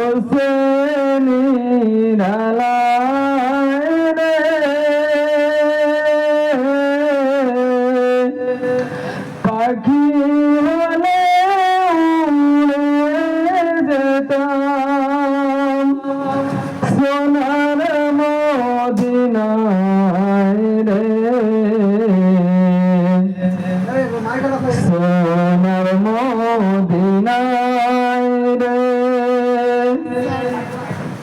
হোসেন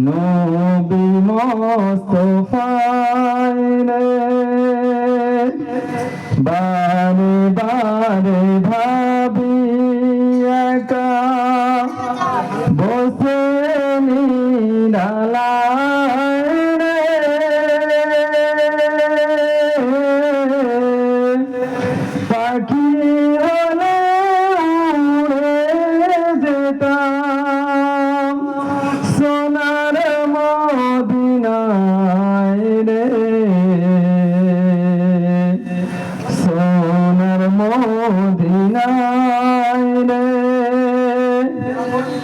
নবী মোস্তফায় রে বা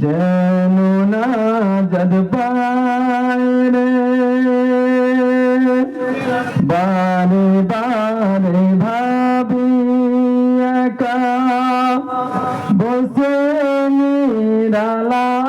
যেন না জদ পায়রে। বারে বারে ভাবি একা। বসে নিরালা